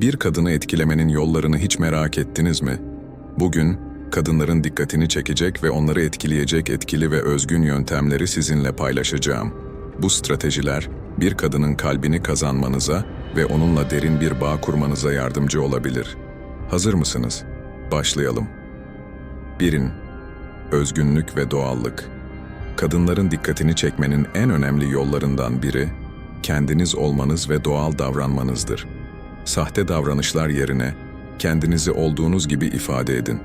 Bir kadını etkilemenin yollarını hiç merak ettiniz mi? Bugün kadınların dikkatini çekecek ve onları etkileyecek etkili ve özgün yöntemleri sizinle paylaşacağım. Bu stratejiler bir kadının kalbini kazanmanıza ve onunla derin bir bağ kurmanıza yardımcı olabilir. Hazır mısınız? Başlayalım. 1. Özgünlük ve doğallık. Kadınların dikkatini çekmenin en önemli yollarından biri kendiniz olmanız ve doğal davranmanızdır. Sahte davranışlar yerine kendinizi olduğunuz gibi ifade edin.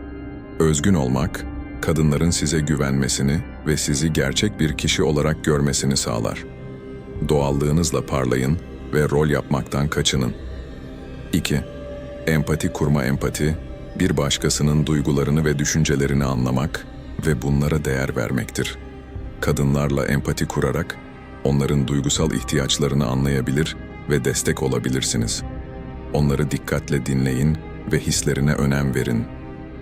Özgün olmak, kadınların size güvenmesini ve sizi gerçek bir kişi olarak görmesini sağlar. Doğallığınızla parlayın ve rol yapmaktan kaçının. 2. Empati kurma empati, bir başkasının duygularını ve düşüncelerini anlamak ve bunlara değer vermektir. Kadınlarla empati kurarak onların duygusal ihtiyaçlarını anlayabilir ve destek olabilirsiniz. Onları dikkatle dinleyin ve hislerine önem verin.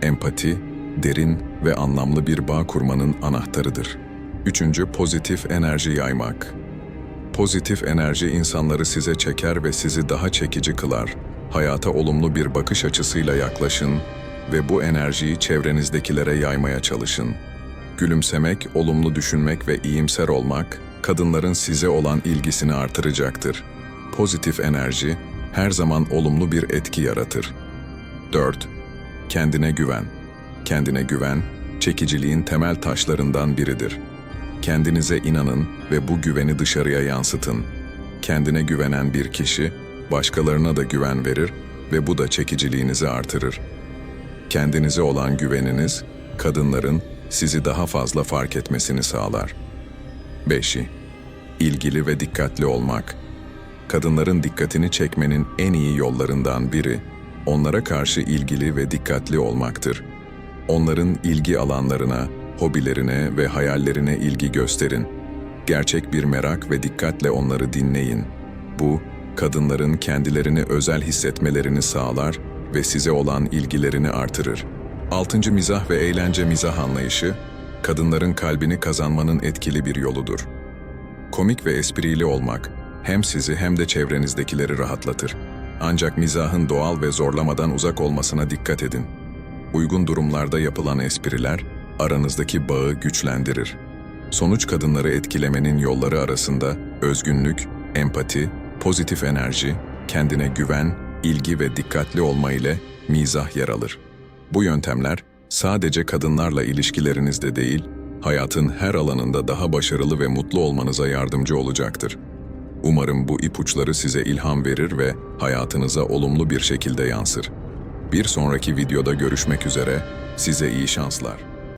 Empati, derin ve anlamlı bir bağ kurmanın anahtarıdır. Üçüncü, pozitif enerji yaymak. Pozitif enerji insanları size çeker ve sizi daha çekici kılar. Hayata olumlu bir bakış açısıyla yaklaşın ve bu enerjiyi çevrenizdekilere yaymaya çalışın. Gülümsemek, olumlu düşünmek ve iyimser olmak, kadınların size olan ilgisini artıracaktır. Pozitif enerji, her zaman olumlu bir etki yaratır. 4. Kendine güven. Kendine güven, çekiciliğin temel taşlarından biridir. Kendinize inanın ve bu güveni dışarıya yansıtın. Kendine güvenen bir kişi, başkalarına da güven verir ve bu da çekiciliğinizi artırır. Kendinize olan güveniniz, kadınların sizi daha fazla fark etmesini sağlar. 5'i İlgili ve dikkatli olmak. Kadınların dikkatini çekmenin en iyi yollarından biri, onlara karşı ilgili ve dikkatli olmaktır. Onların ilgi alanlarına, hobilerine ve hayallerine ilgi gösterin. Gerçek bir merak ve dikkatle onları dinleyin. Bu, kadınların kendilerini özel hissetmelerini sağlar ve size olan ilgilerini artırır. Altıncı mizah ve eğlence mizah anlayışı, kadınların kalbini kazanmanın etkili bir yoludur. Komik ve esprili olmak hem sizi hem de çevrenizdekileri rahatlatır. Ancak mizahın doğal ve zorlamadan uzak olmasına dikkat edin. Uygun durumlarda yapılan espriler aranızdaki bağı güçlendirir. Sonuç kadınları etkilemenin yolları arasında özgünlük, empati, pozitif enerji, kendine güven, ilgi ve dikkatli olma ile mizah yer alır. Bu yöntemler sadece kadınlarla ilişkilerinizde değil, hayatın her alanında daha başarılı ve mutlu olmanıza yardımcı olacaktır. Umarım bu ipuçları size ilham verir ve hayatınıza olumlu bir şekilde yansır. Bir sonraki videoda görüşmek üzere, size iyi şanslar.